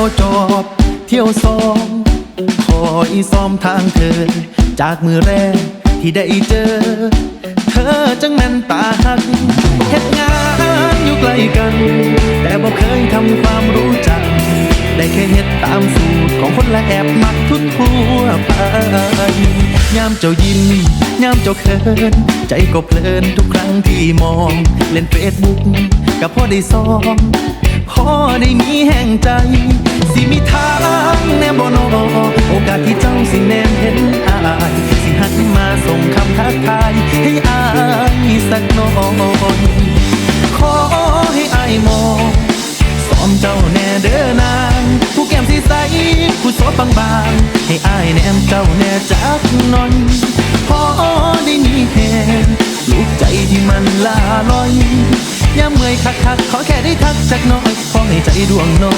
เที่ยวสองคอยซ้อมทางเธอ จากมือแรกที่ได้เจอ เธอจังแม่นตาหักเฮ็ดงานอยู่ไกล้กัน แต่บ่เคยทำความรู้จัก ได้แค่เฮ็ดตามสูตรของคนละแอบมักทุกทั่วไปยามเจ้ายิ้มยามเจ้าเขิน ใจก็เพลินทุกครั้งที่มอง เล่นเฟซบุ๊กกับพ่อได้ซ้อม พอได้มีแห่งใจ สิมีทางแนบ่นอโอกาสที่เจ้าสิแนมเห็นอายสิหันมาส่งคำทักทาย ให้อายสักหน่อยขอให้อายมองซ้อมเจ้าแน่เด้อนางผู้แก้มสีใสผู้สวบางๆ ให้อายแนมเจ้าแน่จักหน่อยพอได้มีแหงลูกใจที่มันลาลอย ยามเมื่อยคักคักขอแค่ได้ทักสักน้อยขอให้ใจดวงน้อ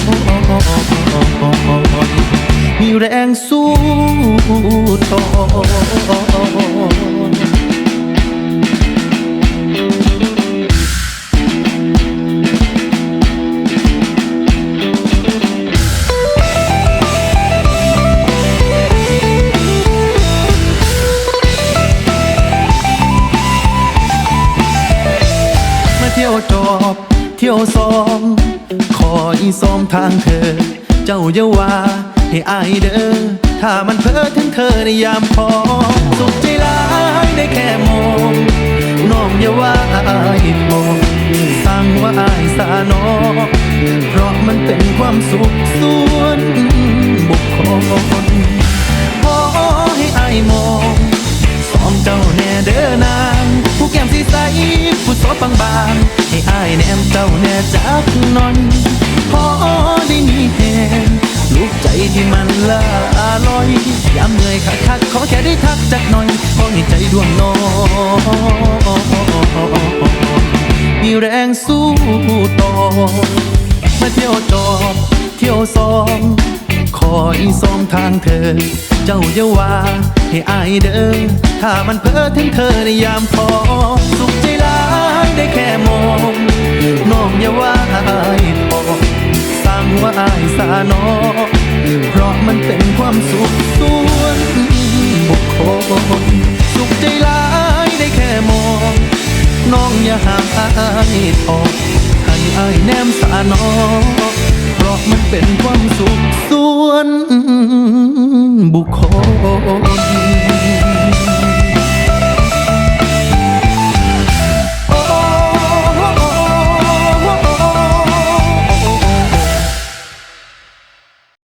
ยมีแรงสู้ต่อ ที่ยวซอมคอยซ้อมทางเธอ เจ้าอย่าว่าให้อายเด้อถ้ามันเพ้อถึงเธอในยามพอสุขใจร้ายได้แค่มองน้องอย่าว่าอายพองสั่งว่าอายสานอเพราะมันเป็นความสุขส่วนบุคคลขอให้อายมองซ้อมเจ้าแน่เด้อนางผู้แก้มสีใสผู้สวบางๆายแนมเจ้าแน่จักหน่อยพอได้มีแหงลูกใจที่มันละลอยยามเหนื่อยคักคักขอแค่ได้ทักจักหน่อยขอให้ใจดวงน้อยมีแรงสู้ต่อ มาเที่ยวจอบเที่ยวซอมคอยซอมทางเธอ เจ้าอย่าว่าให้อายเด้อถ้ามันเพ้อถึงเธอในยามพอ ว่าอายสาน้อหรือเพราะมันเป็นความสุขส่วนบุคคลสุขใจร้ายได้แค่มอง น้องอย่าห่างอายทอกให้อายแนมสาน้อเพราะมันเป็นความสุขส่วนบุคคล